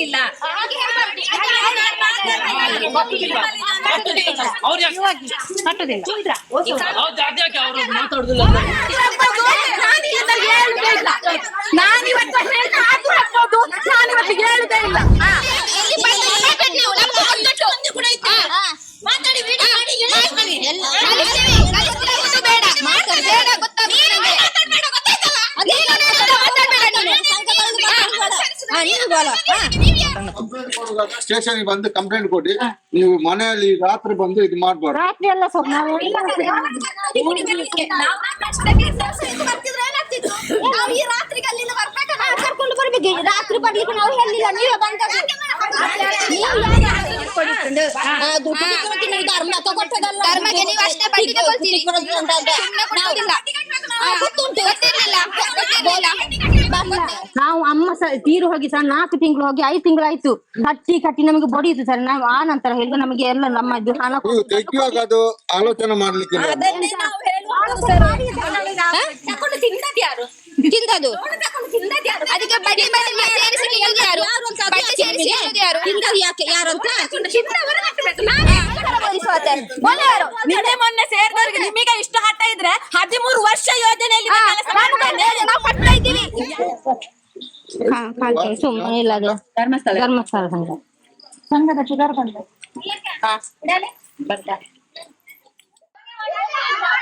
ಮಾತಾಡ್ಲಿಲ್ಲ ಅವ್ರು ಯಾಕೆ ಕಟ್ಟುದಿಲ್ಲ ಹೌದು ಅದ್ಯಾಕೆ ಅವರು ಮಾತಾಡುದಿಲ್ಲ? ಅಂತ? ನಾನಿವತ್ತು ಹೇಳುದೇ ಇಲ್ಲ. ಮಾತಾಡಿ ವಿಡಿಯೋ ಮಾಡಿ ಸ್ಟೇಷನ್ಗೆ ಬಂದು ಕಂಪ್ಲೇಂಟ್ ಕೊಡಿ. ನೀವು ಮನೆಯಲ್ಲಿ ರಾತ್ರಿ ಬಂದು ಇದು ಮಾಡ್ಬಾರ್ದು. ರಾತ್ರಿ ಎಲ್ಲ ಸ್ವಲ್ಪ ನಾವು ನಾವು ಈ ರಾತ್ರಿಗೆ ಅಲ್ಲಿಂದ ಬರ್ಬೇಕಾ. ನಾವು ಕರ್ಕೊಂಡು ಬರ್ಬೇಕು. ರಾತ್ರಿ ಬರ್ಲಿಕ್ಕೆ ನಾವು ಹೇಳಿಲ್ಲ ನೀವೇ ಬಂದ ಧರ್ಮಕ್ಕೆ ನೀವು ಅಷ್ಟೇ ಬಡ್ಡಿ ತಗೊಳ್ತೀರಿ. ನಾವು ಅಮ್ಮ ಸರ್ ತೀರು ಹೋಗಿ ಸರ್ ನಾಲ್ಕು ತಿಂಗಳು ಹೋಗಿ ಐದು ತಿಂಗಳು ಆಯ್ತು. ಕಟ್ಟಿ ಕಟ್ಟಿ ನಮಗೆ ಬಡಿಯಿತು ಸರ್. ನಾವು ಆ ನಂತರ ಹೇಳಿದ್ರೆ ನಮಗೆ ಎಲ್ಲ ನಮ್ಮ ಇದು ಹಣ ನೀವು ತೆಗಿಯುವಾಗ ಅದು ಆಲೋಚನೆ ಮಾಡ್ಲಿಕ್ಕಿಲ್ಲ. ತಿಂದದು ಅದಕ್ಕೆ ಬಡ್ಡಿ ಬಡ್ಡಿ ಸೇರಿಸಿ ತಿಂದದ್ದು ಯಾರು? ಬಡ್ಡಿ ಸೇರಿಸಿ ಯಾರು ಯಾಕೆ ಯಾರು? ಅಂತ? ನಿನ್ನೆ ಮೊನ್ನೆ ಸೇರಿದವ್ರಿಗೆ ನಿಮಗೆ ಇಷ್ಟು ಹಠ ಇದ್ರೆ ಹದಿಮೂರು ವರ್ಷ ಯೋಜನೆಯಲ್ಲಿ. ನಾವು ಇದ್ದೀವಿ. ಸುಮ್ಮನೆ ಇಲ್ಲ ಅದು. ಧರ್ಮಸ್ಥಳ. ಧರ್ಮಸ್ಥಳ ಸಂಘ. ಸಂಘದ ಶುಗರ್ ಬಂದ.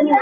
ಅಲ್ಲ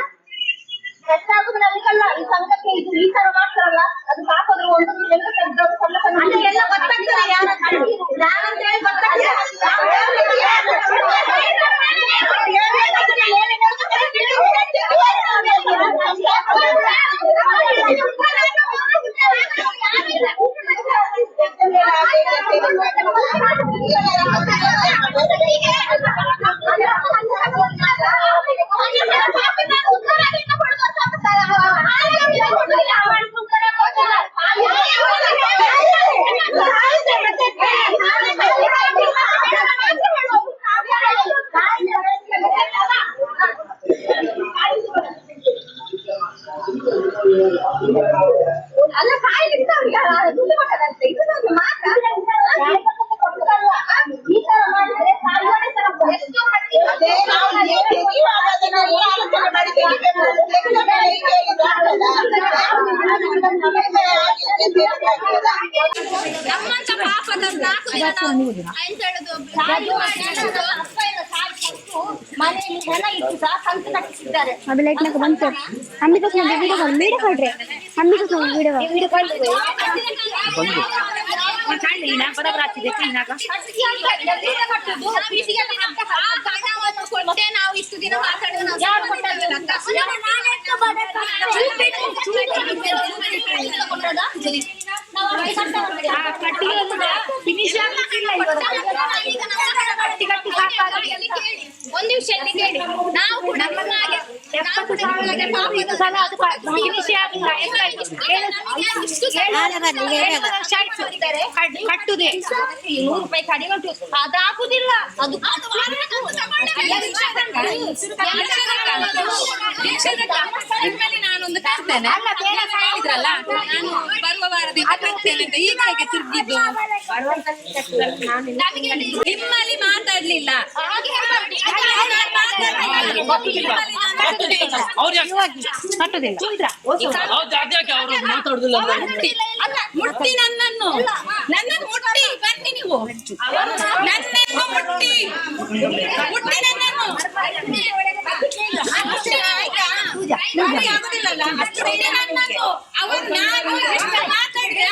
ಅದು ಲೈಟ್ ನಾಗ ಬಂತು ಅಮ್ಮಿದ ವಿಡಿಯೋ ವಿಡಿಯೋ ಕೊಡ್ರಿ ಅಮ್ಮಿದ ವಿಡಿಯೋ ಕೊಟ್ಟೆ ನಾವು ಇಷ್ಟು ದಿನ ಮಾತಾಡೋದು ನಾವು ಯಾರು ಕೊಟ್ಟದ್ದು ಅಂತ ಒಂದು ಇಲ್ಲಿ ಕೇಳಿ? ನಾವು ಕೂಡ ನಮ್ಮ ಹಾಗೆ ನಾವು ಕೂಡ ನಮಗೆ ಪಾಪದ ಕಟ್ಟುದೆ. ನೂರು ರೂಪಾಯಿ ಕಡಿಮೆ ಉಂಟು. ಅದಾಗುದಿಲ್ಲ. ಅದು ನಿಮ್ಮಲ್ಲಿ ಅಲ್ಲ ಬೇರೆ ಹೇಳಿದ್ರಲ್ಲ ನಾನು ಬರುವ ವಾರದಿಂದ ಅಂತ ಈಗ ಹೇಗೆ ತಿರ್ಗಿದ್ದು? ನಿಮ್ಮಲ್ಲಿ ಮಾತಾಡ್ಲಿಲ್ಲ. ಮಾತಾಡುದಿಲ್ಲ ಮುಟ್ಟಿ ನನ್ನನ್ನು ನನ್ನನ್ನು ಮುಟ್ಟಿ ನನ್ನನ್ನು ಮುಟ್ಟಿ ಮುಟ್ಟಿ ನನ್ನನ್ನು ಆಗುದಿಲ್ಲ ಅವರು ನಾನು ಎಷ್ಟು ಮಾತಾಡಿದ್ರೆ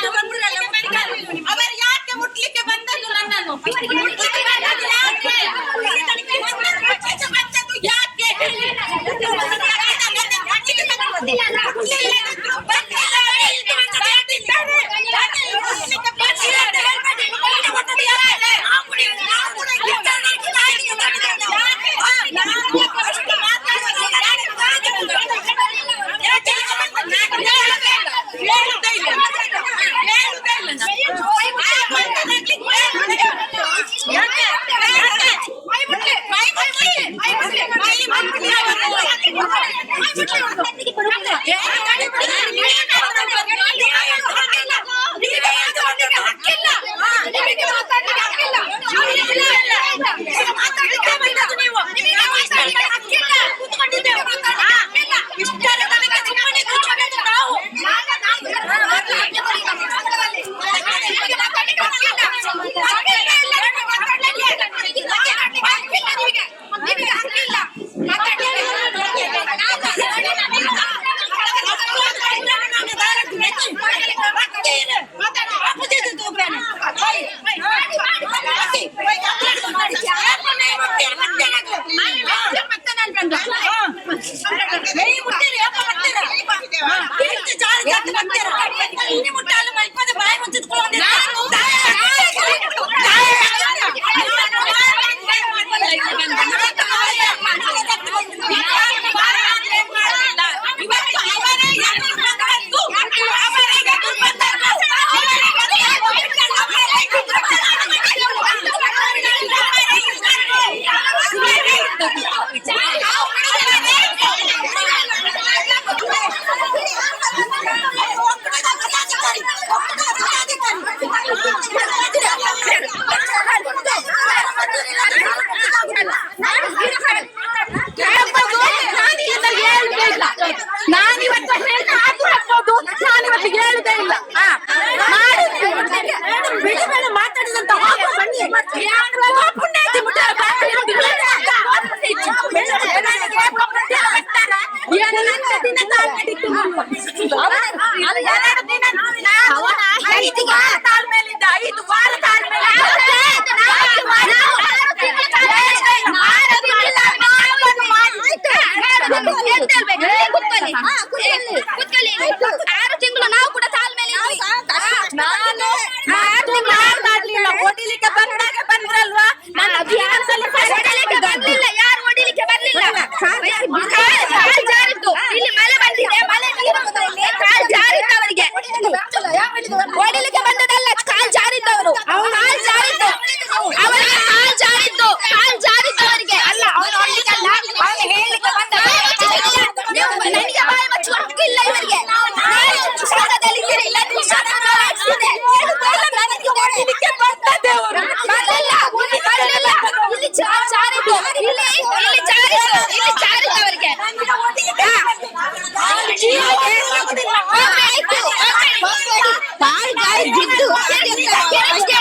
बाहर गाइस जिद्दू आगे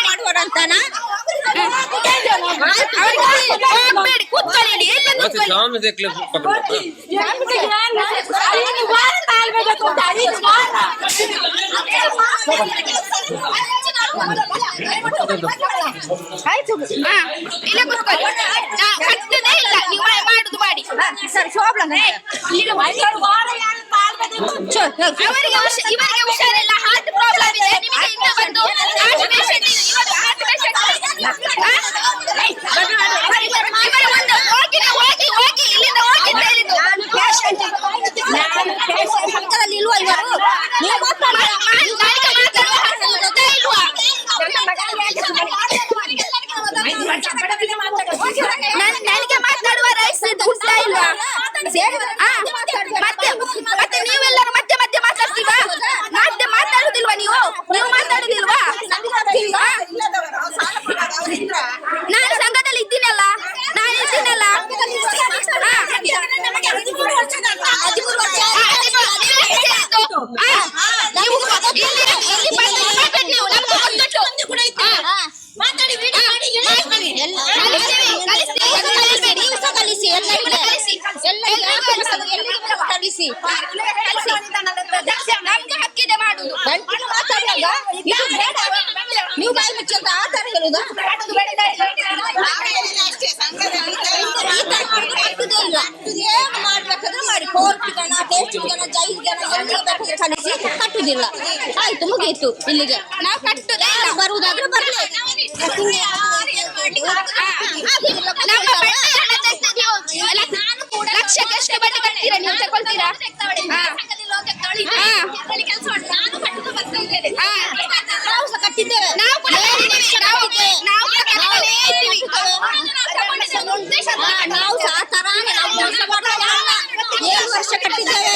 खुद करेंगे शाम से क्लिप पकड़ो ಇಲ್ಲ ಕುತ್ಕೊಳ್ಳಿ ಕಟ್ಟದೆ ಇಲ್ಲ ನೀವು ಮಾಡುದು ಮಾಡಿ ಸರಿ ಪ್ರಾಬ್ಲಮ್ ಅವರಿಗೆ ಇವರಿಗೆ ಹುಷಾರಿಲ್ಲ ಹಾರ್ಟ್ ಪ್ರಾಬ್ಲಮ್ ಇದೆ ನಿಮಗೆ ಇನ್ನ ಬಂದು ಹಾರ್ಟ್ ಪೇಷಂಟ್ ಇವತ್ತು ಹಾರ್ಟ್ ಪೇಷಂಟ್ ನನಗೆ ಮಾತನಾಡುವ ರೈಸ್ ಉಂಟಾ ಆ ಕಟ್ಟುದಿಲ್ಲ ಆಯ್ತು ಮುಗಿಯಿತು ಇಲ್ಲಿಗೆ ನಾವು ಕಟ್ಟು ಬರುವುದಾದ್ರೆ ಬರ್ಲಿ ನೀವು ಲಕ್ಷ- ಲಕ್ಷಕ್ಕೆ ಎಷ್ಟು ಬಡ್ಡಿ ಕಟ್ತೀರಾ ನೀವು ತಗೊಳ್ತೀರಾ ಹಾ. ಹಾ. ಹಾ. ನಾವು ಸಹ ಕಟ್ಟಿದ್ದೇವೆ ನಾವು ಕೂಡ. ನಾವು ನಾವು ಕಟ್ಟಲೇ ಇದ್ದೀವಿ. ನಾವು ಸಹ ಆ ತರಾನೇ ನಾವು ಮೋಸ ಮಾಡೋದಲ್ಲ. ಏಳು ವರ್ಷ ಕಟ್ಟಿದ್ದೇವೆ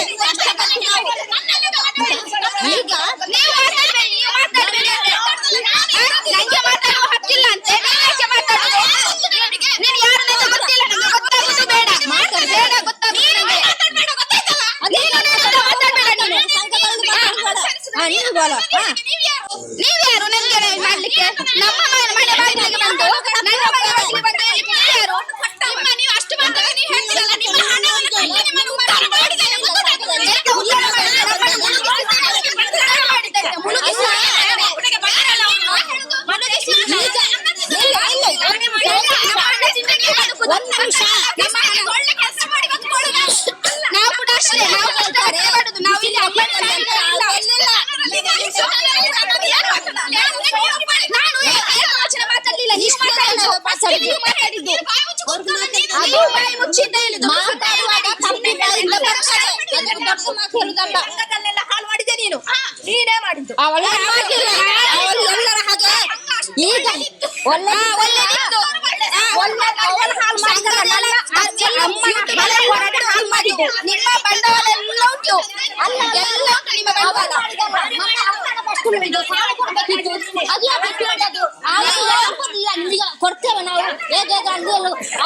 ಈಗ ನೀವು ಮಾತಾಡ್ಬೇಡಿ, ನೀವು ಮಾತಾಡ್ಬೇಡಿ. ನಂಗೆ ಮಾತಾಡುವ ಹಕ್ಕಿಲ್ಲ ಅಂತೆ. ನೀವು ಯಾಕೆ ಮಾತಾಡುದು? ನೀನು ಯಾರು ಅಂತ ಗೊತ್ತಿಲ್ಲ? ನಂಗೆ ಗೊತ್ತಾಗುದು ಬೇಡ. ಬೇಡ ಗೊತ್ತಾಗುದು ನಂಗೆ. ನೀನು ನನ್ನ ಹತ್ರ ಮಾತಾಡ್ಬೇಡ ನೀನು. ಹಾ, ನೀನು ಬೋಲ. ಹಾ. ನೀವ್ಯಾರು ನನ್ಗೆ ಮಾಡ್ಲಿಕ್ಕೆ? ನಮ್ಮ ಮನೆ ಮನೆ ಬಾಗಿಲಿಗೆ ಬಂದು ನನ್ನ ಮನೆ ಬಾಗಿಲಿಗೆ ಬಂದು ಹೇಳಿಕ್ಕೆ ನೀವ್ಯಾರು ನಿಮ್ಮ ನೀವು ಅಷ್ಟು ಮಾತ್ರ ನೀವು ಹೇಳ್ತೀರಲ್ಲ ನಿಮ್ಮ ಹಣವನ್ನು ಕಟ್ಟಿ ನಿಮ್ಮನ್ನು ಉದ್ಧಾರ ಮಾಡಿದ್ದೇನೆ ಗೊತ್ತಾಗ್ತದೆ. ಯಾಕೆ ಉದ್ಧಾರ ಮಾಡಿದ್ದೇನೆ? ಉದ್ಧಾರ ಮಾಡಿದ್ದೇನೆ. ಮುಳುಗಿಸಿ ಹುಡುಗ ಬಂದಿರಲ್ಲ ಅವನು. ಮುಳುಗಿಸಿ ಈಗ ಇಲ್ಲ, ಇಲ್ಲ, ಒಂದ್ ನಿಮಿಷ, ನಮ್ಮ ಅಣ್ಣ ಜಿಂದಗಿ ಬದುಕುದು. ಒಂದ್ ನಿಮಿಷ. ನಮ್ಮ ಅಣ್ಣ ಒಳ್ಳೆ ಕೆಲಸ ಮಾಡಿ ಬದುಕೊಳ್ಳುದು. ನಾವು ಕೂಡ ಅಷ್ಟೇ ನಾವು ಕಷ್ಟ ಪಡುದು ನಾವು ಇಲ್ಲಿ ಅಮ್ಮ ನಾನು ಏನು ವಚನ ಮಾತಾಡ್ಲಿಲ್ಲ ನೀವು ಮಾತಾಡಿದ್ದು ನೀವು ಮಾತಾಡಿದ್ದು ನೀವು ಬಾಯಿ ಮುಚ್ಚಿದ್ದ ಹೇಳುದು ಮಾತಾಡುವಾಗ ತಪ್ಪಿ ಬಾಯಿಂದ ಬರ್ತದೆ. ಅದಕ್ಕೆ ದೊಡ್ಡ ಮಾತು ಹೇಳುದಲ್ಲ. ಹಾಳು ಮಾಡಿದ್ದೆ ನೀನು ನೀನೇ ಮಾಡಿದ್ದು ಅವಳು ಹಾಗಿಲ್ಲ. ಅವಳು ಎಲ್ಲರ ಹಾಗೆ ಈಗ ಒಳ್ಳೆ ಒಳ್ಳೆದಿತ್ತು ಒಳ್ಳೆ ಅವಳು ಹಾಳು ಮಾಡಿದಲ್ಲ, ನನ್ನ ಅಜ್ಜಿ ಅಮ್ಮನ ಹಣ ಹೊರಗೆ ಹಾಳು ಮಾಡಿದ್ದು. ನಿಮ್ಮ ಬಂಡವಾಳ ಎಲ್ಲ ಉಂಟು ಅಲ್ಲ, ಎಲ್ಲ ನಿಮ್ಮ ನಿಮಗೆ ಕೊಡ್ತೇವೆ ನಾವು. ಹೇಗೆ ಅಲ್ಲಿ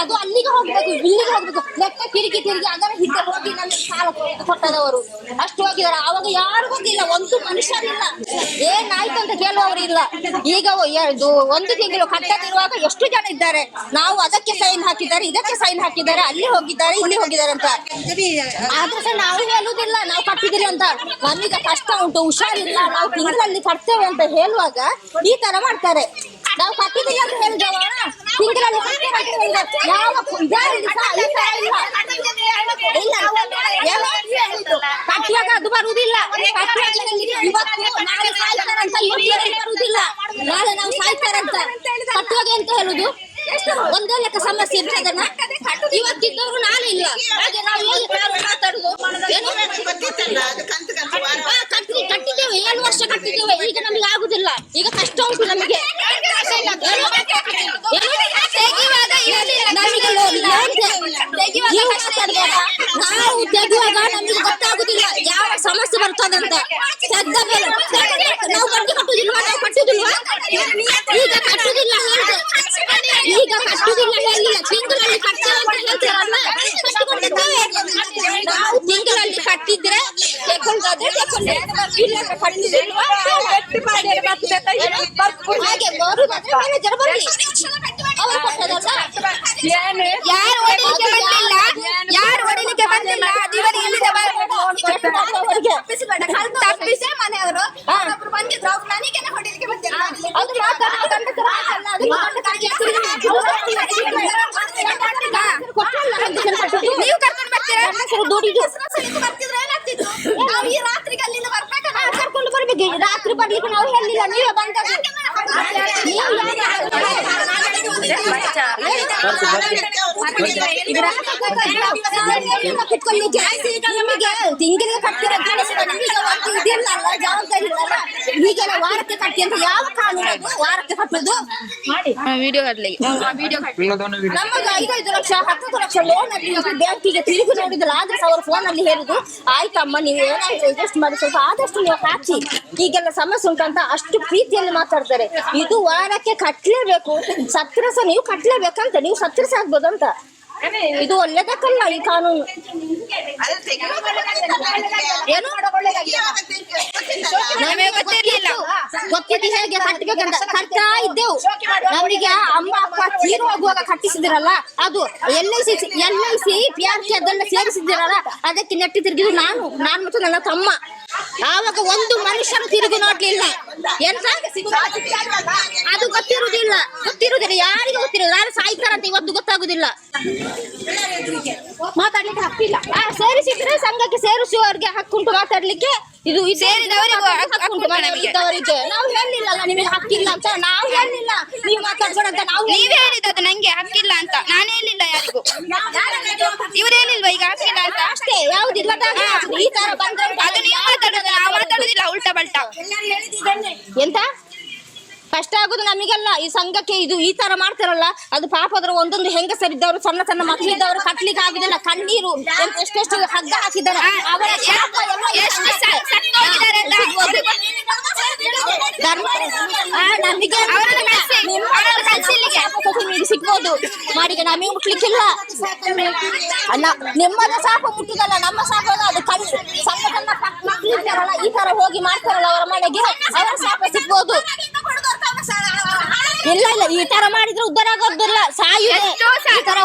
ಅದು ಅಲ್ಲಿಗೆ ಹೋಗ್ಬೇಕು, ಇಲ್ಲಿಗೆ ಹೋಗ್ಬೇಕು. ಲೆಕ್ಕ ತಿರುಗಿ ತಿರುಗಿ ಅದರ ಹಿಂದೆ ಹೋಗಿ ನಮಗೆ ಸಾಲ ಕೊಟ್ಟು ಕೊಟ್ಟದವರು. ಅಷ್ಟು ಹೋಗಿದಾರೆ ಅವಾಗ ಯಾರು ಗೊತ್ತಿಲ್ಲ. ಒಂದು ಮನುಷ್ಯರಿಲ್ಲ. ಏನಾಯ್ತು ಅಂತ ಕೇಳುವವರು ಇಲ್ಲ. ಈಗ ಒಂದು ತಿಂಗಳು ಕಟ್ಟದಿರುವಾಗ ಎಷ್ಟು ಜನ ಇದ್ದಾರೆ? ನಾವು ಅದಕ್ಕೆ ಸೈನ್ ಹಾಕಿದ್ದಾರೆ, ಇದಕ್ಕೆ ಸೈನ್ ಹಾಕಿದ್ದಾರೆ, ಅಲ್ಲಿ ಹೋಗಿದ್ದಾರೆ, ಇಲ್ಲಿ ಹೋಗಿದ್ದಾರೆ ಅಂತ. ಆದ್ರೆ ನಾವು ಹೇಳುದಿಲ್ಲ ನಾವು ಕಟ್ಟಿದಿರಿ ಅಂತ. ನಮಗೆ ಕಷ್ಟ ಉಂಟು, ಹುಷಾರಿಲ್ಲ. ನಾವು ತಿಂಗಳಲ್ಲಿ ಕಟ್ತೇವೆ ಅಂತ ಹೇಳುವಾಗ ಈ ತರ ಮಾಡ್ತಾರೆ. ನಾವು ಕಟ್ಟಿದಿಲ್ಲ ಅಂತ ಹೇಳಿದವ? ತಿಂಗಳಲ್ಲಿ ಯಾವ ಇಲ್ಲ? ಕಟ್ಟುವಾಗ ಅದು ಬರುವುದಿಲ್ಲ. ಇವತ್ತು ನಾಳೆ ಸಾಯ್ತಾರಂತ ಇವತ್ತು ಬರುವುದಿಲ್ಲ. ನಾಳೆ ನಾವು ಸಾಯ್ತಾರಂತ ಕಟ್ಟುವಾಗ ಎಂತ ಹೇಳುದು? ಒಂದೇ ಲೆಕ್ಕ ಸಮಸ್ಯೆ ಇರ್ತದನ್ನ ಇವತ್ತಿದ್ದವರು ನಾನು ಇಲ್ಲ. ಕಟ್ಟಿದ್ದೇವೆ. ಏಳು ವರ್ಷ ಕಟ್ಟಿದ್ದೇವೆ. ಈಗ ನಮಗೆ ಆಗುದಿಲ್ಲ. ಈಗ ಕಷ್ಟ ಉಂಟು ನಮಗೆ. ನೀವು ತೆಗುವಾಗ ನಮಗೆ ಗೊತ್ತಾಗುದಿಲ್ಲ. ಯಾವ ಸಮಸ್ಯೆ ಬರ್ತದಂತ ನಾವು ಬಡ್ಡಿ ಕಟ್ಟುದಿಲ್ವಾ? ನಾವು ಕಟ್ಟುದಿಲ್ವಾ ಈಗ ಕಟ್ಟುದಿಲ್ಲ ಹೇಳ್ದೆ. ಈಗ ಹೇಳಿಲ್ಲ ತಿಂಗಳಲ್ಲಿ ಕಟ್ಟಿಕೊಂಡಿದ್ದೇವೆ ನಾವು ತಿಂಗಳಲ್ಲಿ ಕಟ್ಟಿದ್ರೆ ಹಾಗೆ ಮ್ಯಾನೇಜರ್ ಬರ್ಲಿ ಅವರು ಕೊಟ್ಟದಲ್ಲ ಯಾರು ಹೊಡಿಲಿಕ್ಕೆ ಬಂದಿಲ್ಲ ಯಾರು ಹೊಡಿಲಿಕ್ಕೆ ಬಂದಿಲ್ಲ ಅದು ಇವರಿಗೆ ಇಲ್ಲಿದೆ ಬರಬೇಕು ತಪ್ಪಿಸೇ ಮನೆಯವರು ಬಂದಿದ್ರು ಅವ್ರು ನನಗೇನೆ ಹೊಡಿಲಿಕ್ಕೆ ಬಂದಿಲ್ಲ ಅದು ಮಾತಾಡೋ ಗಂಡಸರ ಮಾತಲ್ಲ, ಅದು ಗಂಡಸರಿಗೆ ಕೊಟ್ಟಲ್ಲ ಗಂಡಸರು ಕಟ್ಟುದು. ನೀವು ಕರ್ಕೊಂಡು ಬರ್ತೀರಾ ಗಂಡಸರು ದುಡಿದು ಬರ್ತಿದ್ರೆ ಏನಾಗ್ತಿತ್ತು ನಾವು ಈ ರಾತ್ರಿಗೆ ಅಲ್ಲಿಂದ ಬರ್ಬೇಕಲ್ಲ ಹಾ, ಕರ್ಕೊಂಡು ಬರ್ಬೇಕು ರಾತ್ರಿ ಬರ್ಲಿಕ್ಕೆ ನಾವು ಹೇಳಿಲ್ಲ ನೀವೇ ಬಂದದ್ದು ನೀವು ಕಿತ್ಕೊಳ್ಳಿಕ್ಕೆ ನಿಮಗೆ. ತಿಂಗಳಿಗೆ ಕಟ್ಟಿರ ಗಣೇಶನ ನಿಮಗೆ ಒಂದು ಇದಿಲ್ಲ ಅಲ್ಲ ಜವಾಬ್ದಾರಿ ಇಲ್ಲಲ್ಲ. ಈಗೆಲ್ಲ ವಾರಕ್ಕೆ ಕಟ್ಟಿ ಅಂತ ಯಾವ ಕಾನೂನು? ವಾರಕ್ಕೆ ಕಟ್ಟೋದು? ವಿಡಿಯೋ ವಿಡಿಯೋ ನಮಗೆ ಐದೈದು ಲಕ್ಷ ಹತ್ತು ಲಕ್ಷ ಲೋನ್ ಅಲ್ಲಿ ಬ್ಯಾಂಕಿಗೆ ತಿರುಗಿ ನೋಡಿದಿಲ್ಲ ಆದ್ರೆ ಅವ್ರ ಫೋನ್ ಅಲ್ಲಿ ಹೇಳುದು ಆಯ್ತಮ್ಮ ನೀವು ಏನಾಯ್ತು ಅಡ್ಜಸ್ಟ್ ಮಾಡಿ ಸ್ವಲ್ಪ ಆದಷ್ಟು ನೀವು ಹಾಕಿ. ಈಗೆಲ್ಲ ಸಮಸ್ಯೆ ಉಂಟಂತ ಅಷ್ಟು ಪ್ರೀತಿಯಲ್ಲಿ ಮಾತಾಡ್ತಾರೆ. ಇದು ವಾರಕ್ಕೆ ಕಟ್ಲೇಬೇಕು. ಸತ್ರ ಸಹ ನೀವು ಕಟ್ಲೇಬೇಕಂತ ನೀವು ಸತ್ರಸ ಸಹ ಆಗ್ಬೋದಂತ. ಇದು ಒಳ್ಳೇದಕ್ಕಲ್ಲ ಈ ಕಾನೂನು. ಏನು? ನಮಗೆ ಗೊತ್ತಿರ್ಲಿಲ್ಲ. ಗೊತ್ತಿದ್ದು ಹೇಗೆ ಕಟ್ಟಬೇಕಂತ ಕಟ್ತಾ ಇದ್ದೆವು. ನಮಗೆ ಅಮ್ಮ ಅಪ್ಪ ತೀರು ಹೋಗುವಾಗ ಕಟ್ಟಿಸಿದಿರಲ್ಲ ಅದು L I C L I C P R C ಅದೆಲ್ಲ ಸೇರಿಸಿದಿರಲ್ಲ ಅದಕ್ಕೆ ನೆಟ್ಟಿ ತಿರುಗಿದು ನಾನು ನಾನು ಮತ್ತು ನನ್ನ ತಮ್ಮ. ಆವಾಗ ಒಂದು ಮನುಷ್ಯನು ತಿರುಗಿ ನೋಡ್ಲಿಲ್ಲ. ಎಂತ? ಅದು ಗೊತ್ತಿರುವುದಿಲ್ಲ. ಗೊತ್ತಿರುವುದಿಲ್ಲ. ಯಾರಿಗೂ ಗೊತ್ತಿಲ್ಲ ಯಾರು ಸಾಯ್ತಾರಂತ ಇವತ್ತು ಗೊತ್ತಾಗುದಿಲ್ಲ. ಮಾತಾಡ್ಲಿಕ್ಕೆ ಹಕ್ಕಿಲ್ಲ. ಆ, ಸೇರಿಸಿದ್ರೆ ಸಂಘಕ್ಕೆ ಸೇರಿಸುವವರಿಗೆ ಹಕ್ಕುಂಟು ಮಾತಾಡ್ಲಿಕ್ಕೆ ಇದು ಸೇರಿದವರಿಗೆ ಸೇರಿದವರಿಗೂ ಹಕ್ಕು- ಹಕ್ಕುಂಟು. ಇದ್ದವರಿಗೆ ನಾವು ಹೇಳಿಲ್ಲಲ್ಲ ನಿಮಗೆ ಹಕ್ಕಿಲ್ಲ ಅಂತ. ನಾವು ಹೇಳಿಲ್ಲ. ನೀವು ಮಾತಾಡ್ಬೇಡ ಅಂತ ನಾವು ನೀವ್ ಹೇಳಿದ್ದು ನಂಗೆ ಹಕ್ಕಿಲ್ಲ ಅಂತ. ನಾನು ಹೇಳಿಲ್ಲ ಯಾರಿಗೂ. ಇವ್ರು ಹೇಳಿಲ್ವಾ ಈಗ ಹಕ್ಕಿಲ್ಲ ಅಂತ? ಅಷ್ಟೇ ಯಾವ್ದಿಲ್ಲ ಈ ತರ ಬಂದ್ರೆ ಅದು ನೀವು ಮಾತಾಡೋದು ನಾವು ಮಾತಾಡುದಿಲ್ಲ ಉಲ್ಟಾ ಬಲ್ಟಾ ಎಂತ? ಕಷ್ಟ ಆಗುದು ನಮಗೆಲ್ಲ. ಈ ಸಂಘಕ್ಕೆ ಇದು ಈ ತರ ಮಾಡ್ತಾರಲ್ಲ ಅದು ಪಾಪ ಅದ್ರ ಒಂದೊಂದು ಹೆಂಗಸರಿದ್ದವರು ಸಣ್ಣ ಸಣ್ಣ ಮಕ್ಕಳಿದ್ದವರು ಕಟ್ಲಿಕ್ಕೆ ಆಗುದಿಲ್ಲ. ಕಣ್ಣೀರು ಎಷ್ಟೆಷ್ಟು ಹಗ್ಗ ಹಾಕಿದ್ದಾರೆ. ಅವರ ಶಾಪ ಎಲ್ಲ ಎಷ್ಟು ಸ- ಸತ್ತೋಗಿದ್ದಾರೆ ಅಂತ. ಧರ್ಮ ನಮಗೆ ಸಿಗ್ಬೋದು. ಮಾಡಿಗೆ ನಮಗೆ ಮುಟ್ಲಿಕ್ಕಿಲ್ಲ. ನಿಮ್ಮದ ಸಾಪ ಮುಟ್ಟುದಲ್ಲ ನಮ್ಮ ಸಾಪ ಅದು ಕಣ್ಣು. ಸಣ್ಣ ಸಣ್ಣ ಈ ತರ ಹೋಗಿ ಮಾಡ್ತಾರಲ್ಲ ಅವರ ಮನೆಗೆ ಅವರ ಸಾಪ ಸಿಗ್ಬೋದು. ಇಲ್ಲ ಇಲ್ಲ ಈ ತರ ಮಾಡಿದ್ರೆ ಉದ್ದಾರ ಆಗೋದಿಲ್ಲ. ಸಾಯುದೆ. ಈ ತರ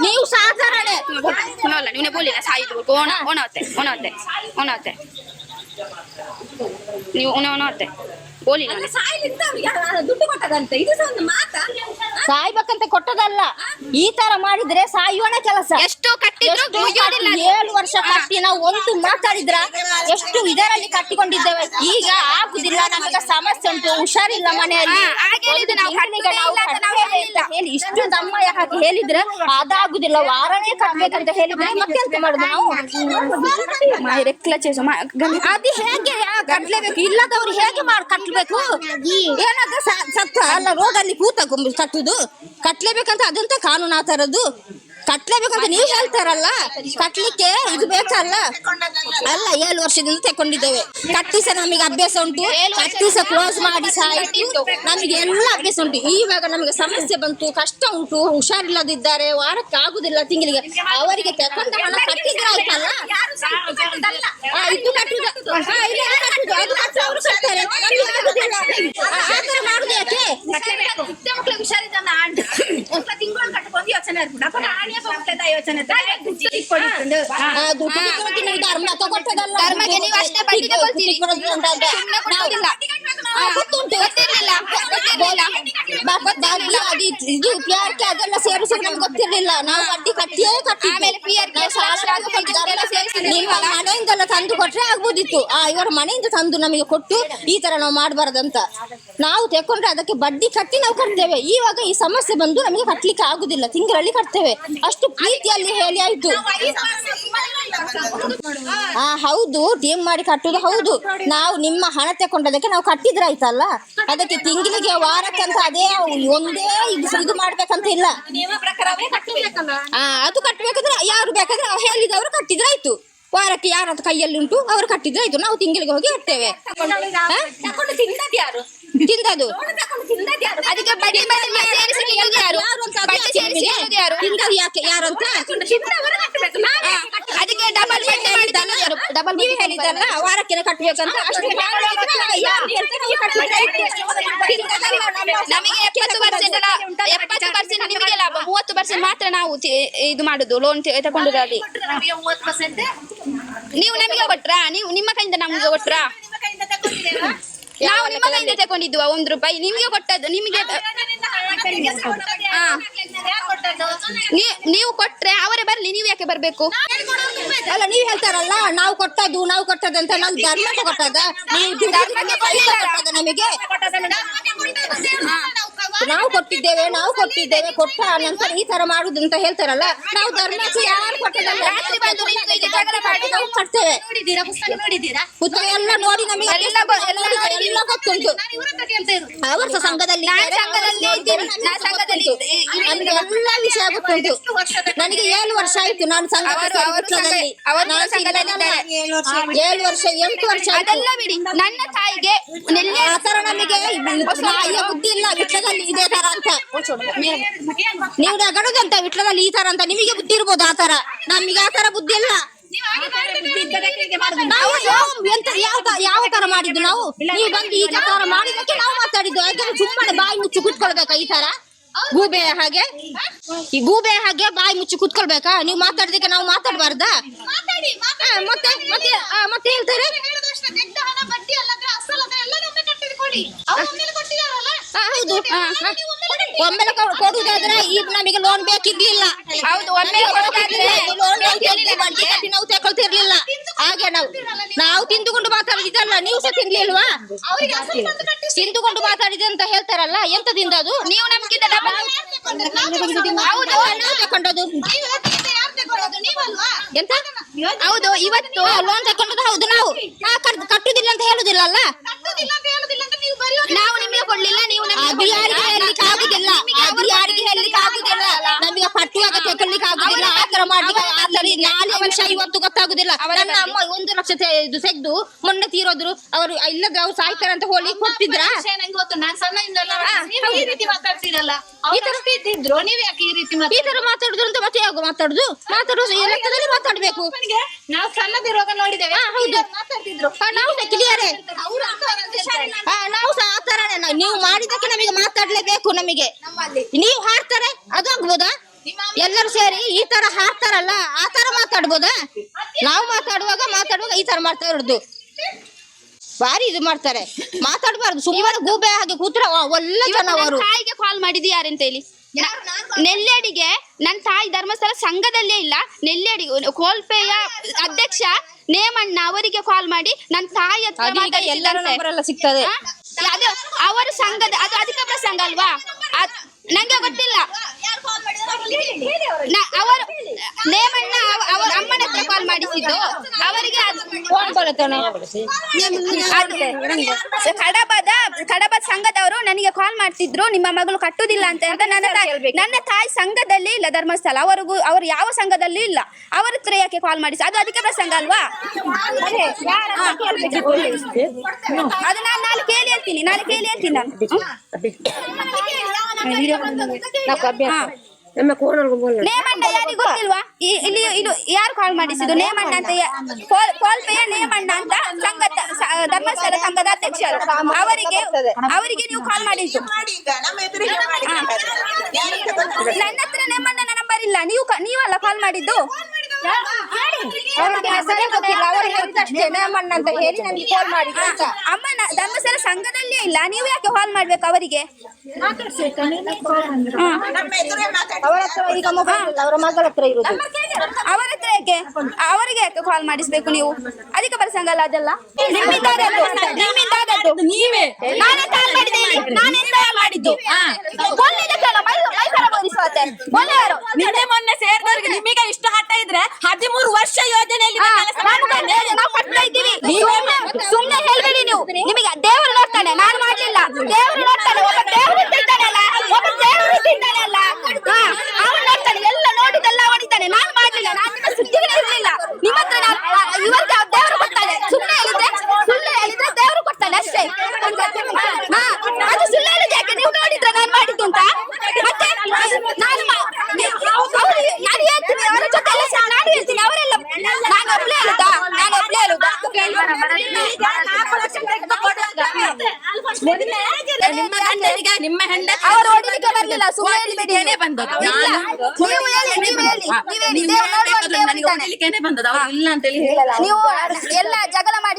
ನೀವು ಸಾಧಾರಣೆ ಸುನಲ್ಲ ನೀನೆ ಬೋಲಿಲ್ಲ ಸಾಯುದು. ಓಣ ಓಣ ಹೊತ್ತೆ ಓಣ ಹೊತ್ತೆ ಓಣ ಹೊತ್ತೆ ನೀವು ಓಣ ನಾನು. ದುಡ್ಡು ಕೊಟ್ಟದಂತೆ. ಇದು ಸಹ ಒಂದು ಮಾತಾ. ಸಾಯ್ಬೇಕಂತ ಕೊಟ್ಟದಲ್ಲ. ಈ ತರ ಮಾಡಿದ್ರೆ ಸಾಯೋಣ ಕೆಲಸ. ಎಷ್ಟು ಕಟ್ಟಿದ್ರು ಏಳು ವರ್ಷ ಕಟ್ಟಿ ನಾವು ಒಂದು ಮಾತಾಡಿದ್ರ ಎಷ್ಟು ಇದರಲ್ಲಿ ಕಟ್ಟಿಕೊಂಡಿದ್ದೇವೆ. ಈಗ ಆಗುದಿಲ್ಲ ನಮಗೆ ಸಮಸ್ಯೆ ಉಂಟು ಹುಷಾರಿಲ್ಲ ಮನೆಯಲ್ಲಿ. ಹೇಳಿ ಇಷ್ಟು ದಮ್ಮ ಹಾಕಿ ಹೇಳಿದ್ರೆ ಅದಾಗುದಿಲ್ಲ. ವಾರನೇ ಕಟ್ಬೇಕಂತ ಹೇಳಿದ್ರೆ ಮತ್ತೆಂತ ಮಾಡುದು ನಾವು. ಅದು ಹೇಗೆ ಕಟ್ಲೇಬೇಕು? ಇಲ್ಲದವ್ರು ಹೇಗೆ ಮಾಡಿ ಕಟ್ಬೇಕು ಏನಾದ್ರೆ ಏನಾಗ ಸತ್ತ ಅಲ್ಲ ರೋಗ ಅಲ್ಲಿ ಕೂತ ಕಟ್ಟುದು ಕಟ್ಲೇಬೇಕಂತ ಅದಂತ ಕಾನೂನು ಆ ತರದ್ದು. ಕಟ್ಲೇಬೇಕಂತ ನೀವು ಹೇಳ್ತಾರಲ್ಲ? ಕಟ್ಲಿಕ್ಕೆ ಇದು ಬೇಕಲ್ಲ? ಅಲ್ಲ, ಏಳು ವರ್ಷದಿಂದ ತಕೊಂಡಿದ್ದೇವೆ ಕಟ್ಟಿಸ ನಮಗೆ ಅಭ್ಯಾಸ ಉಂಟು. ಕಟ್ಟಿಸ ಕ್ಲೋಸ್ ಮಾಡಿ ಸಾಯಿತು. ನಮಗೆ ಎಲ್ಲ ಅಭ್ಯಾಸ ಉಂಟು. ಈವಾಗ ನಮಗೆ ಸಮಸ್ಯೆ ಬಂತು, ಕಷ್ಟ ಉಂಟು, ಹುಷಾರಿಲ್ಲದಿದ್ದಾರೆ, ವಾರಕ್ಕೆ ಆಗುದಿಲ್ಲ ತಿಂಗಳಿಗೆ. ಅವರಿಗೆ ತಕೊಂಡ ಹಣ ಕಟ್ಟಿದ್ರೆ ಆಯ್ತಲ್ಲ? ಮಾಡುದು ಯಾಕೆ? ಧರ್ಮಕ್ಕೆ ನೀವು ಅಷ್ಟೇ ಬಡ್ಡಿ ತಗೊಳ್ತೀರಿ. ಅದೆಲ್ಲ ನಮ್ಗೆ ಗೊತ್ತಿರ್ಲಿಲ್ಲ. ನಾವು ಬಡ್ಡಿ ಕಟ್ಟಿಯೇ ಕಟ್ಟಿ ಆಮೇಲೆ ನಿಮ್ಮ ಮನೆಯಿಂದೆಲ್ಲ ತಂದು ಕೊಟ್ರೆ ಆಗ್ಬೋದಿತ್ತು. ಆ ಇವರ ಮನೆಯಿಂದ ತಂದು ನಮಗೆ ಕೊಟ್ಟು ಈ ತರ ನಾವು ಮಾಡಬಾರ್ದಂತ. ನಾವು ತೆಕೊಂಡ್ರೆ ಅದಕ್ಕೆ ಬಡ್ಡಿ ಕಟ್ಟಿ ನಾವು ಕಟ್ತೇವೆ ಇವಾಗ ಈ ಸಮಸ್ಯೆ ಬಂದು ನಮಗೆ ಕಟ್ಟಲಿಕ್ಕೆ ಆಗುದಿಲ್ಲ. ತಿಂಗಳಲ್ಲಿ ಕಟ್ತೇವೆ. ಅಷ್ಟು ಪ್ರೀತಿಯಲ್ಲಿ ಹೇಳಿ ಆಯ್ತು. ಆ ಹೌದು ಟೀಮ್ ಮಾಡಿ ಕಟ್ಟುದು ಹೌದು. ನಾವು ನಿಮ್ಮ ಹಣ ತಕೊಂಡದಕ್ಕೆ ನಾವು ಕಟ್ಟಿದ್ರೆ ಆಯ್ತಲ್ಲ ಅದಕ್ಕೆ ತಿಂಗಳಿಗೆ ವಾರಕ್ಕಂತ ಅದೇ ಒಂದೇ ಇದು ಮಾಡ್ಬೇಕಂತ ಇಲ್ಲ. ಆ ಅದು ಕಟ್ಟಬೇಕಾದ್ರೆ ಯಾರು ಬೇಕಾದ್ರೆ ಅವ್ರು ಹೇಳಿದವರು ಕಟ್ಟಿದ್ರೆ ಆಯ್ತು ವಾರಕ್ಕೆ ಯಾರಾದ್ರೂ ಕೈಯಲ್ಲಿ ಉಂಟು ಅವರು ಕಟ್ಟಿದ್ರೆ ಆಯ್ತು ನಾವು ತಿಂಗಳಿಗೆ ಹೋಗಿ ಇರ್ತೇವೆ ಹಾ? ತಿಂದದ್ ಅದಕ್ಕೆ ಬಡ್ಡಿ ಸೇರಿಸಿ ಯಾರು? ಅಂತ ಯಾಕೆ ಸೇರಿಸಿ? ಯಾರು? ತಿಂದದು ಯಾಕೆ? ಯಾರಂತ ತಿಂದವರು ಅದಕ್ಕೆ ಡಬಲ್ ಯಾರು ಡಬಲ್ ನೀವು ಹೇಳಿದ್ದಲ್ಲ. ವಾರಕ್ಕೆ ಕಟ್ಟಬೇಕಂತ ಅಷ್ಟು ನಮಗೆ ಎಪ್ಪತ್ತು ಪರ್ಸೆಂಟ್ ಎಪ್ಪತ್ತು ಪರ್ಸೆಂಟ್ ನಿಮಗೆ ಲಾಭ ಮೂವತ್ತು ಪರ್ಸೆಂಟ್ ಮಾತ್ರ ನಾವು ಇದು ಮಾಡುದು ಲೋನ್ ನಮಗೆ ನೀವು ನಮಗೆ ಕೊಟ್ರಾ? ನೀವು ನಿಮ್ಮ ಕೈಯಿಂದ ನಮ್ಗೆ ಕೊಟ್ರಾ? ನಿಮ್ಮ ಕೈಯಿಂದ ತಗೊಂಡಿದ್ದೇವಾ? ನಾವು ನಿಮ್ಮ ಕೈಯಿಂದ ತಗೊಂಡಿದ್ವಾ ಒಂದ್ ರೂಪಾಯಿ? ನಿಮ್ಗೆ ಕೊಟ್ಟದ್ದು ನಿಮಗೆ ನೀವು ಕೊಟ್ರೆ ಅವರೇ ಬರ್ಲಿ ನೀವು ಯಾಕೆ ಬರ್ಬೇಕು? ಅಲ್ಲ ನೀವ್ ಹೇಳ್ತಾರಲ್ಲ ನಾವು ಕೊಟ್ಟದ್ದು ನಾವು ಕೊಟ್ಟದಂತ ನಾವು ಧರ್ಮಕ್ಕೆ ಕೊಟ್ಟದ ನೀವು ನಮಗೆ? ನಾವು ಕೊಟ್ಟಿದ್ದೇವೆ ನಾವು ಕೊಟ್ಟಿದ್ದೇವೆ ಕೊಟ್ಟ ನಂತರ ಈ ತರ ಮಾಡುದು ಅಂತ ಹೇಳ್ತಾರಲ್ಲ ನಾವು ಧರ್ಮಕ್ಕೆ ಯಾರು ಕೊಟ್ಟಿದ್ದಲ್ಲ ಕಟ್ತೇವೆ ಪುಸ್ತಕ ಎಲ್ಲ ನೋಡಿ ನಮಗೆ ಎಲ್ಲ ಗೊತ್ತುಂಟು. ಅವರ ಸಂಘದಲ್ಲಿ ಸಂಘದಲ್ಲಿ ಅವ್ರು ನಮಗೆ ನಾನ್ ಸಂಘದಲ್ಲಿ ಗೊತ್ತುಂಟು. ಇದ್ದೆ. ನಮಗೆ ಎಲ್ಲ ವಿಷಯ ಗೊತ್ತುಂಟು. ನನಗೆ ಏಳು ವರ್ಷ ಆಯ್ತು. ನಾನು ಸಂಘದಲ್ಲಿ. ಏಳು ವರ್ಷ ಎಂಟು ವರ್ಷ ಆಯ್ತು. ಅದೆಲ್ಲ ಬಿಡಿ. ನನ್ನ ತಾಯಿಗೆ ನೆಲ್ಲೆ ಆ ತರ ನಮಗೆ ಬುದ್ಧಿ ಇಲ್ಲ. ವಿಟ್ಲದಲ್ಲಿ ಹೇಳಿ ಇದೇ ತರ ಅಂತ. ನೀವು ಗಡುದಂತ ವಿಟ್ಲದಲ್ಲಿ ಈ ತರ ಅಂತ ನಿಮಗೆ ಬುದ್ಧಿ ಇರ್ಬೋದು ಆ ತರ. ನಮಗೆ ಆ ತರ ಬುದ್ಧಿ ಇಲ್ಲ ನಾವು ಯಾವ- ಎಂತ ಯಾವ ಯಾವ ತರ ಮಾಡಿದ್ದು ನಾವು? ನೀವು ಬಂದು ಈಗ ತರ ಮಾಡಿದಕ್ಕೆ ನಾವು ಮಾತಾಡಿದ್ದು. ಯಾಕಂದ್ರೆ ಸುಮ್ಮನೆ ಬಾಯಿ ಮುಚ್ಚಿ ಕುತ್ಕೊಳ್ಬೇಕಾ ಈ ತರ? ಗೂಬೆ ಹಾಗೆ. ಈ ಗೂಬೆ ಹಾಗೆ ಬಾಯಿ ಮುಚ್ಚಿ ಕುತ್ಕೊಳ್ಬೇಕಾ? ನೀವು ಮಾತಾಡಿದಕ್ಕೆ ನಾವು ಮಾತಾಡಬಾರ್ದ? ಮಾತಾಡಿ ಮತ್ತೆ ಮತ್ತೆ ಮತ್ತೆ ಹೇಳ್ತಾರೆ? ಹೌದು. ಒಮ್ಮೆಲೆ ಕೊಡುವುದಾದ್ರೆ ಈಗ ನಮಗೆ ಲೋನ್ ಬೇಕಿರ್ಲಿಲ್ಲ. ಹೌದು ಒಮ್ಮೆ ಕೊಡೋದಾದ್ರೆ ಲೋನ್ ಬಡ್ಡಿ ನಾವು ತಗೊಳ್ತಿರ್ಲಿಲ್ಲ ಹಾಗೆ ನಾವು ನಾವು? ತಿಂದುಕೊಂಡು ಮಾತಾಡಿದಲ್ಲ ನೀವು ಸಹ ತಿನ್ಲಿಲ್ವಾ? ತಿಂದುಕೊಂಡು ಮಾತಾಡಿದೆ ಅಂತ ಹೇಳ್ತಾರಲ್ಲ ಎಂತದಿಂದ ಅದು? ನೀವು ನಮ್ಗಿಂತ ಹೌದು ನಾವು ನೀವಲ್ವಾ? ಎಂತ? ಹೌದು ಇವತ್ತು ಲೋನ್ ತಕೊಂಡದ್ದು ಹೌದು ನಾವು ಕಟ್ಟುದಿಲ್ಲ ಅಂತ ಹೇಳುದಿಲ್ಲ ಅಲ್ಲ? ಕಟ್ಟುದಿಲ್ಲ ಅಂತ ಹೇಳುದಿಲ್ಲ ಅಂತ ನೀವು ಬರೆಯೋದು ನಾವು ನಿಮಗೆ ಕೊಡ್ಲಿಲ್ಲ ನೀವು ನಮಗೆ ಅದು ಯಾರಿಗೆ ಹೇಳಲಿಕ್ಕೆ ಆಗುದಿಲ್ಲ. ಅದು ಯಾರಿಗೆ ಹೇಳಲಿಕ್ಕೆ ಆಗುದಿಲ್ಲ. ನಮಗೆ ಕಟ್ಟುವಾಗ ತಗೊಳ್ಲಿಕ್ಕೆ ಆಗುದಿಲ್ಲ. ಆ ತರ ಮಾಡ್ಲಿಕ್ಕೆ ವರ್ಷ ಇವತ್ತು ಗೊತ್ತಾಗುದಿಲ್ಲ. ನನ್ನ ಅಮ್ಮ ಒಂದು ಲಕ್ಷ ತೆಗ್ದು ಮೊನ್ನೆ ತೀರೋದ್ರು. ಅವರು ಇಲ್ಲದ್ರೆ ಅವ್ರು ಸಾಯ್ತಾರೆ ಅಂತ ಹೋಗಿ ಕೊಟ್ಟಿದ್ರ ನಂಗೆ ಗೊತ್ತು. ನಾನ್ ಸಣ್ಣದಿಂದಲ್ಲ ನೀವು ಈ ರೀತಿ ಮಾತಾಡ್ತೀರಲ್ಲ? ಈ ತರ ಇದ್ದಿದ್ರು. ನೀವ್ ಯಾಕೆ ಈ ರೀತಿ ಈ ತರ ಮಾತಾಡುದು ಅಂತ ಮತ್ತೆ ಯಾವಾಗ ಮಾತಾಡುದು? ಮಾತಾಡುದು ಈ ಲೆಕ್ಕದಲ್ಲಿ ಮಾತಾಡ್ಬೇಕು. ನಾವು ಸಣ್ಣದಿರುವಾಗ ನೋಡಿದ್ದೇವೆ. ಹೌದು. ಮಾತಾಡ್ತಿದ್ರು. ನಾವು ಕ್ಲಿಯರ್ ನಾವು ಸಹ ಆ ತರನೇ. ನೀವು ಮಾಡಿದಕ್ಕೆ ನಮಗೆ ಮಾತಾಡ್ಲೇಬೇಕು ನಮಗೆ. ನೀವು ಹಾಡ್ತಾರೆ ಅದು ಆಗ್ಬೋದಾ? ಎಲ್ಲರೂ ಸೇರಿ ಈ ತರ ಹಾಕ್ತಾರಲ್ಲ ಆ ತರ ಮಾತಾಡ್ಬೋದ? ನಾವು ಮಾತಾಡುವಾಗ ಮಾತಾಡುವಾಗ ಈ ತರ ಮಾಡ್ತಾ ಇರೋದು ಬಾರಿ ಇದು ಮಾಡ್ತಾರೆ. ಮಾತಾಡ್ಬಾರ್ದು ಸುಮ್ಮನೆ ಗೂಬೆ ಹಾಗೆ ಕೂತ್ರ ಒಳ್ಳೆ ಜನ ಅವರು. ತಾಯಿಗೆ ಕಾಲ್ ಮಾಡಿದ್ದು ಯಾರಂತ ಹೇಳಿ? ನೆಲ್ಲೆಡಿಗೆ ನನ್ನ ತಾಯಿ ಧರ್ಮಸ್ಥಳ ಸಂಘದಲ್ಲೇ ಇಲ್ಲ. ನೆಲ್ಲೆಡಿ ಕೋಲ್ಪೆಯ ಅಧ್ಯಕ್ಷ ನೇಮಣ್ಣ ಅವರಿಗೆ ಕಾಲ್ ಮಾಡಿ ನನ್ನ ತಾಯಿ ಎಲ್ಲರ ಸಿಗ್ತದೆ. ಅವರ ಸಂಘದ ಅದು ಅಧಿಕ ಪ್ರಸಂಗ ಅಲ್ವಾ? ನಂಗೆ ಗೊತ್ತಿಲ್ಲ. ಅವರು ನೇಮಣ್ಣ ಅವರು ಹತ್ರ ಕಾಲ್ ಮಾಡಿಸಿದ್ದು. ಅವರಿಗೆ ಕಡಬದ ಕಡಬ ಸಂಘದವರು ನನಗೆ ಕಾಲ್ ಮಾಡ್ತಿದ್ರು. ನಿಮ್ಮ ಮಗಳು ಕಟ್ಟುದಿಲ್ಲ ಅಂತ ಅಂತ ನನ್ನ ತಾಯಿ ನನ್ನ ತಾಯಿ ಸಂಘದಲ್ಲಿ ಇಲ್ಲ ಧರ್ಮಸ್ಥಳ. ಅವರಿಗೂ ಅವರು ಯಾವ ಸಂಘದಲ್ಲಿ ಇಲ್ಲ. ಅವರ ಹತ್ರ ಯಾಕೆ ಕಾಲ್ ಮಾಡಿಸಿ? ಅದು ಅದಕ್ಕೆ ಪ್ರಸಂಗ ಅಲ್ವಾ? ಅದು ನಾನು ನಾನು ಕೇಳಿ ಹೇಳ್ತೀನಿ. ನಾನು ಕೇಳಿ ಹೇಳ್ತೀನಿ ನಾನು. ಹಾ. ನೇಮಣ್ಣ ಯಾರಿಗೂ ಗೊತ್ತಿಲ್ವಾ? ಈ- ಇಲ್ಲಿ ಇದು ಯಾರು ಕಾಲ್ ಮಾಡಿಸಿದ್ದು? ನೇಮಣ್ಣ ಅಂತ ಯಾ- ಕೋಲ್- ಕೋಲ್ಪೆಯ ನೇಮಣ್ಣ ಅಂತ ಸಂಘದ ಸ- ಧರ್ಮಸ್ಥಳ ಸಂಘದ ಅಧ್ಯಕ್ಷರು. ಅವರಿಗೆ ಅವರಿಗೆ ನೀವು ಕಾಲ್ ಮಾಡಿದ್ದು. ನನ್ನ ಹತ್ರ ನೇಮಣ್ಣನ ನಂಬರ್ ಇಲ್ಲ. ನೀವು ಕ- ನೀವಲ್ಲ ಕಾಲ್ ಮಾಡಿದ್ದು? ಅಮ್ಮನ ಧರ್ಮಸ್ಥಳ ಸಂಘದಲ್ಲೇ ಇಲ್ಲ. ನೀವು ಯಾಕೆ ಹಾಲ್ ಮಾಡ್ಬೇಕು ಅವರಿಗೆ? ಅವರ ಹತ್ರ ಈಗ ಮೊಬೈಲ್ ಇಲ್ಲ ಅವರ ಮಗಳ ಹತ್ರ ಇರುದು. ಅವರ ಹತ್ರ ಯಾಕೆ? ಅವರಿಗೆ ಯಾಕೆ ಕಾಲ್ ಮಾಡಿಸ್ಬೇಕು ನೀವು? ಅದಕ್ಕೆ ಬರ್ಸಂಗಲ್ಲ ಅಲ್ಲ ಅದೆಲ್ಲ ನಿಮ್ಮಿಂದಾದದ್ದು ನಿಮ್ಮಿಂದಾದದ್ದು ನೀವೇ. ನಾನೇ ಕಾಲ್ ಮಾಡಿದ್ದೇನೆ ನಾನೇ ಕಾಲ್ ಮಾಡಿದ್ದು. ಒಳ್ಳೆದಕ್ಕಲ್ಲ. ಮೊನ್ನೆ ಸೇರಿದವರಿಗೆ ನಿಮಗೆ ಇಷ್ಟ ಹಠ ಇದ್ರೆ ಹದಿಮೂರು ವರ್ಷ ಯೋಜನೆಯಲ್ಲಿ ಸುಮ್ಮನೆ ನಾವು ಕಟ್ತಾ ಇದ್ದೀವಿ. ಸುಮ್ನೆ- ಹೇಳ್ಬೇಡಿ ನೀವು. ನಿಮಗೆ ದೇವರು ನೋಡ್ತಾನೆ ನಾನು ಮಾಡ್ಲಿಲ್ಲ. ದೇವರು ನೋಡ್ತಾನೆ ಒಬ್ಬ ದೇವರು ಇದ್ದಾನಲ್ಲ ಒಬ್ಬ ದೇವರು ಹಾ, ಅವನು ನೋಡ್ತಾನೆ ಎಲ್ಲ ನೋಡಿದೆಲ್ಲ ಹೊಡಿತಾನೆ ನಾನು ಮಾಡಲಿಲ್ಲ ನಾನು ನಿಮ್ಮ ಸುದ್ದಿಗೆ ಇರ್ಲಿಲ್ಲ. ನಿಮ್ಮ ಹತ್ರ ನಾನು ಇವತ್ತು ದೇವರು ಕೊಡ್ತಾನೆ. ಸುಮ್ನೆ ಹೇಳಿದ್ರೆ ಸುಳ್ಳು ಹೇಳಿದ್ರೆ ದೇವರು ಕೊಡ್ತಾನೆ ಅಷ್ಟೇ. ಅದು ಸುಳ್ಳು ಹೇಳಿದ್ರೆ ಯಾಕೆ ನೀವು ನೋಡಿದ್ರೆ ನಾನು ಮಾಡಿದ್ದು ಅಂತ? ಮತ್ತೆ ನಾನು ಮಾ- ಅವ್ರು- ನಾನು ಹೇಳ್ತೀನಿ ಅವರ ಜೊತೆ ಎಲ್ಲ ಸಹ ನಾನು ಹೇಳ್ತೀನಿ ಅವರೆಲ್ಲ ನಾನು ಒಬ್ಳೆ ಹೇಳುದಾ ನಾನು ಒಬ್ಳೆ ಹೇಳುದಾ ನಿಮ್ಮ ನಿಮ್ಮ ಹೆಂಡತಿ ಅವರು ಹೊಡಿಲಿಕ್ಕೆ ಬರ್ಲಿಲ್ಲ ಸುಮ್ಮನೆ ಬಂದದ್ದು. ನೀವು ಹೇಳಿ ನೀವು ಹೇಳಿ. ನೀವು ಹೇಳಿ ನನಗೆ ಬಂದದ್ದು. ಅವ್ರು ಇಲ್ಲ ಅಂತ ಹೇಳಿ ಹೇಳಿಲ್ಲ. ನೀವು ಎಲ್ಲ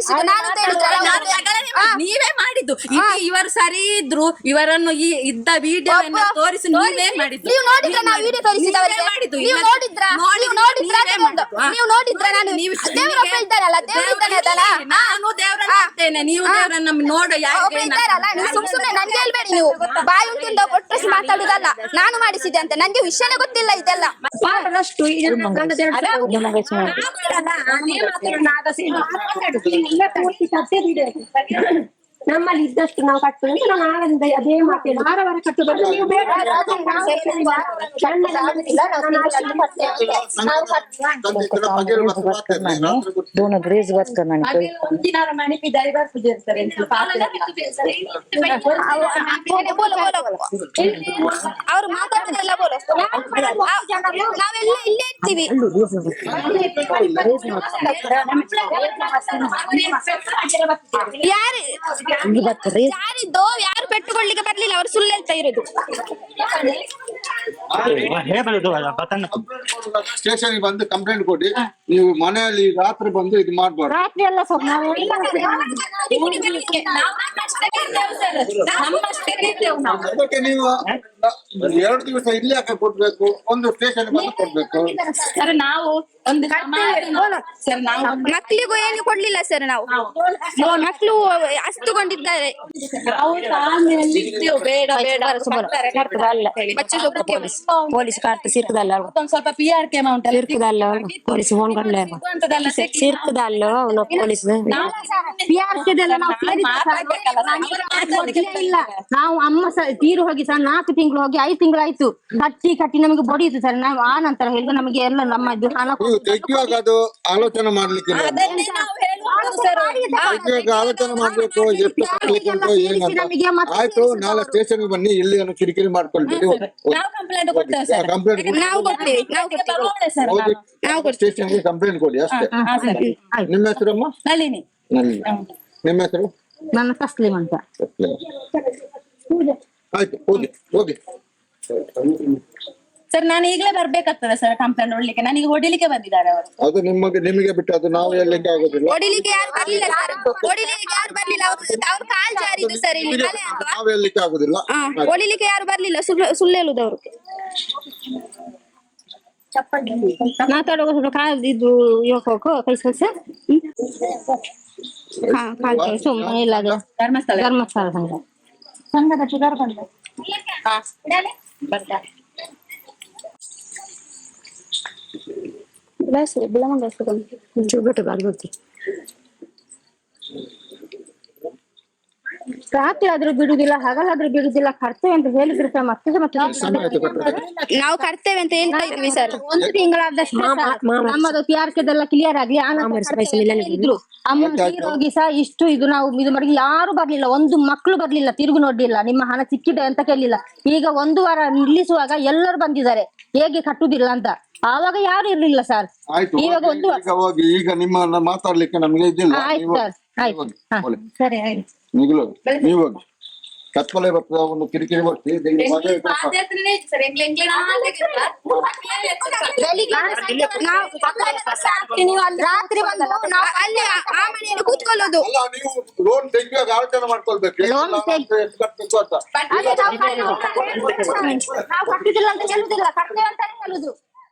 ಮಾಡಿಸಿದ್ದು ನಾನು ನೀವೇ ಮಾಡಿದ್ದು. ಇವರು ಸರಿ ಇದ್ರು ಇವರನ್ನು ಈ ಇದ್ದ ವಿಡಿಯೋ ತೋರಿಸಿ ನೀವೇ ಮಾಡಿದ್ದು. ನೀವು ನೋಡಿದ್ರ ನಾವು ವಿಡಿಯೋ ತೋರಿಸಿದವರಿಗೆ ಮಾಡಿದ್ದು. ನೀವು ಇಲ್ಲ- ನೋಡಿದ್ರ? ನೀವು ನೋಡಿದ್ರ ನೀವೇ ಮಾಡಿದ್ದು. ಹಾ. ನೀವು ನೋಡಿದ್ರ ನಾನು? ನೀವು ದೇವ್ರ ಒಬ್ಬ ಇದ್ದಾನಲ್ಲ ದೇವ್ರ ಇದ್ದಾನೆ ಅದಲ್ಲ ನಾನು ದೇವರನ್ನ ನೋಡ್ತೇನೆ. ನೀವು ದೇವರನ್ನ ನಮ್ಮನ್ನ ನೋಡು ಯಾಕೆ ಇದ್ದಾರಲ್ಲ ನೀವು ಸುಮ್ ಸುಮ್ನೆ ನನ್ಗೆ ಹೇಳ್ಬೇಡಿ ನೀವು. ಬಾಯಿ ಉಂಟಿಂದ ಮಾತಾಡುದಲ್ಲ. ನಾನು ಮಾಡಿಸಿದೆ ಅಂತ. ನನ್ಗೆ ವಿಷಯನೇ ಗೊತ್ತಿಲ್ಲ ಇದೆಲ್ಲ. ನಮ್ಮಲ್ಲಿ ಇದ್ದಷ್ಟು ನಾವು ಕಟ್ತೇವೆ ಅಂತ ನಾನು ಆಗದಿಂದ ಅದೇ ಮಾತು ವಾರ ವಾರ ಕಟ್ಟುವುದು ನೀವು ಬೇಡ ತಂದೆ ಈ ಕಡೆ ಬಗೆಹರಿ ಮತ್ತೆ ಮಾತಾಡ್ಲಿ. ರಾತ್ರಿ ಗೊತ್ತು. दोनों ग्रेज वर्क करना नहीं कोई ಒಂದಿನಾರ ಮಣಿಪಿ ದೈವ ಪೂಜೆ ಇರ್ತಾರೆ ಅಂತ ಅವ್ರು ಮಾತಾಡೋದೆಲ್ಲ ಬೋಲು ನಾವೆಲ್ಲ ಇಲ್ಲೇ ಇರ್ತೀವಿ ಯಾರು ಯಾರಿದ್ದೋ ಯಾರು ಪೆಟ್ಟುಕೊಳ್ಳಿಕ್ಕೆ ಬರ್ಲಿಲ್ಲ. ಅವ್ರು ಸುಳ್ಳು ಹೇಳ್ತಾ ಇರೋದು. ಸ್ಟೇಷನ್ ಬಂದು ಕಂಪ್ಲೇಂಟ್ ಕೊಡಿ. ನೀವು ಮನೆಯಲ್ಲಿ ರಾತ್ರಿ ಬಂದು ಇದು ಮಾಡ್ಬಾರ್ದು. ರಾತ್ರಿ ಎಲ್ಲ ಸ್ವಲ್ಪ ನೀವು ಎರಡು ದಿವಸ ಇಲ್ಲಿ ಯಾಕೆ ಕೊಡ್ಬೇಕು? ಒಂದು ಸ್ಟೇಷನ್ ಬಂದು ಕೊಡ್ಬೇಕು. ಸರ್ ನಾವು ಒಂದು ಸರ್ ನಾವು ಮಕ್ಕಳಿಗೂ ಏನು ಕೊಡ್ಲಿಲ್ಲ ಸರ್ ನಾವು. ಮಕ್ಕಳು ಹಸ್ತುಕೊಂಡಿದ್ದಾರೆ ಪೊಲೀಸ್. ಕಾರ್ತ ಸಿರ್ಕದಲ್ಲ ಸ್ವಲ್ಪ ಪಿ ಆರ್ ಕೆ ಅಮೌಂಟ್ ಸಿರ್ಕದಲ್ಲ ಪೊಲೀಸ್ ಫೋನ್ ಕಂಡ್ಲೆ ಸಿರ್ಕದಲ್ಲ ಅವನು ಪೊಲೀಸ್. ಪಿ ಆರ್ ಕೆ ನಾವು ಅಮ್ಮ ತೀರು ಹೋಗಿ ಸರ್ ನಾಲ್ಕು ತಿಂಗಳು ಹೋಗಿ ಐದು ತಿಂಗಳಾಯ್ತು. ಕಟ್ಟಿ ಕಟ್ಟಿ ನಮಗೆ ಬಡಿಯಿತು ಸರ್. ನಾವು ಆ ನಂತರ ಹೇಳಿದ್ರು ನಮಗೆ ಎಲ್ಲ ನಮ್ಮ ಇದು ಹಣ ನೀವು ತೆಗಿಯುವಾಗ ಅದು ಆಲೋಚನೆ ಮಾಡ್ಲಿಕ್ಕೆ ತೆಗಿಯುವಾಗ ಆಲೋಚನೆ ಮಾಡ್ಬೇಕು ಎಷ್ಟು ಕಟ್ಲಿಕ್ಕೆ ಉಂಟು ಏನಂತ ಆಯ್ತು ನಾಳೆ ಸ್ಟೇಷನ್ ಬನ್ನಿ. ಇಲ್ಲಿ ಏನು ಕಿರಿಕಿರಿ ಮಾಡ್ಕೊಳ್ಬೇಡಿ ನಾವು ಕಂಪ್ಲೇಂಟ್ ಕೊಡ್ತೇವೆ ಸರ್. ಕಂಪ್ಲೇಂಟ್ ನಾವು ಕೊಡ್ತೀವಿ. ನಾವು ಕೊಡ್ತೀವಿ. ಬರೋಣ ಸರ್. ಹೋಗಿ ನಾವು ಸ್ಟೇಷನ್ಗೆ ಕಂಪ್ಲೇಂಟ್ ಕೊಡಿ ಅಷ್ಟೇ. ಹಾ ಸರ್. ನಿಮ್ಮ ಹೆಸರಮ್ಮ? ನಳಿನಿ. ನಿಮ್ಮ ಹೆಸರು? ನನ್ನ ತಸ್ಲಿಮ್ ಅಂತ. ಆಯ್ತು ಹೋಗಿ ಹೋಗಿ. ಸರ್ ನಾನು ಈಗಲೇ ಬರ್ಬೇಕಾಗ್ತದೆ ಸರ್ ಕಂಪ್ಲೇಂಟ್ ನೋಡ್ಲಿಕ್ಕೆ ನನಗೆ ಹೊಡಿಲಿಕ್ಕೆ ಬಂದಿದ್ದಾರೆ ಅವರು. ಅದು ನಿಮಗೆ ನಿಮಗೆ ಬಿಟ್ಟು ಅದು ನಾವು ಎಲ್ಲಿಂದ ಆಗೋದಿಲ್ಲ. ಹೊಡಿಲಿಕ್ಕೆ ಯಾರು ಬರ್ಲಿಲ್ಲ ಸರ್ ಹೊಡಿಲಿಕ್ಕೆ ಯಾರು ಬರ್ಲಿಲ್ಲ? ಅವ್ರು ಅವ್ರ ಕಾಲ್ ಜಾರಿದು ಸರ್ ಇಲ್ಲಿ ತಲೆ ಅಂತ ನಾವು ಎಲ್ಲಿಂದ ಆಗೋದಿಲ್ಲ. ಹೊಡಿಲಿಕ್ಕೆ ಯಾರು ಬರ್ಲಿಲ್ಲ? ಸುಳ್ಳು ಸುಳ್ಳು ಹೇಳುದವ್ರು ಮಾತಾಡುವ ಸ್ವಲ್ಪ ಕಾಲ್ ಇದು ಯೋಕೋಕ ಕೈ ಸರ್ ಹಾ ಕಾಲ್ ಸುಮ್ಮನೆ ಇಲ್ಲ ಅದು. ಧರ್ಮಸ್ಥಳ. ಧರ್ಮಸ್ಥಳ ಸಂಘ. ಸಂಘದ ಶುಗರ್ ಬಂದ ಬರ್ತಾ ಚುಗಟ್ಟು ಬರ್ಬೇಕು ರಾತ್ರಿ ಆದ್ರೂ ಬಿಡುದಿಲ್ಲ ಹಗಲಾದ್ರೂ ಬಿಡುದಿಲ್ಲ ಕರ್ತೇವೆ ಅಂತ ಹೇಳಿದ್ರು ಸರ್ ಮತ್ತೆ ಮತ್ತೆ. ನಾವು ಕರ್ತೇವೆ ಅಂತ ಹೇಳ್ತಾ ಇದ್ವಿ ಸರ್. ಒಂದು ತಿಂಗಳಾದಷ್ಟು. ನಮ್ಮದು ಪಿಆರ್ಕೆದೆಲ್ಲ ಕ್ಲಿಯರ್ ಆಗ್ಲಿ ಆ ಹೋಗಿ ಸಹ ಇಷ್ಟು ಇದು ನಾವು ಇದು ಮಾಡಿ ಯಾರು ಬರ್ಲಿಲ್ಲ ಒಂದು ಮಕ್ಕಳು ಬರ್ಲಿಲ್ಲ ತಿರುಗು ನೋಡ್ಲಿಲ್ಲ ನಿಮ್ಮ ಹಣ ಸಿಕ್ಕಿದೆ ಅಂತ ಕೇಳಿಲ್ಲ ಈಗ ಒಂದು ವಾರ ನಿಲ್ಲಿಸುವಾಗ ಎಲ್ಲರೂ ಬಂದಿದ್ದಾರೆ. ಹೇಗೆ ಕಟ್ಟುದಿಲ್ಲ ಅಂತ. ಆವಾಗ ಯಾರು ಇರ್ಲಿಲ್ಲ ಸರ್. ಈಗ ಇವಾಗ ಒಂದು ಈಗ ಹೋಗಿ ಈಗ ನಿಮ್ಮ ಮಾತಾಡ್ಲಿಕ್ಕೆ ನಮಗೆ ಇದಿಲ್ಲ. ಆಯ್ತು ಸರ್. ಸರಿ ಆಯ್ತು. ನೀಗಲು ನೀವು ಹೋಗಿ. ಕತ್ಪಲೆ ಬರ್ತದ ಒಂದು ಕಿರಿಕಿರಿ ಬರ್ತಿ ರಾತ್ರಿ ಬಂದು ನಾವು ಅಲ್ಲಿ ಆ- ಮನೆಯಲ್ಲಿ ಕೂತ್ಕೊಳ್ಳೋದು. ಅಲ್ಲ ನೀವು ಲೋನ್ ತೆಗಿಯುವಾಗ ಆಲೋಚನೆ ಮಾಡ್ಕೊಳ್ಬೇಕು. ನಾವು ಕಟ್ಟುದಿಲ್ಲ ಅಂತ ಹೇಳುದಿಲ್ಲ ಕರ್ತವ್ಯ ಅಂತಾನೆ ಹೇಳುದು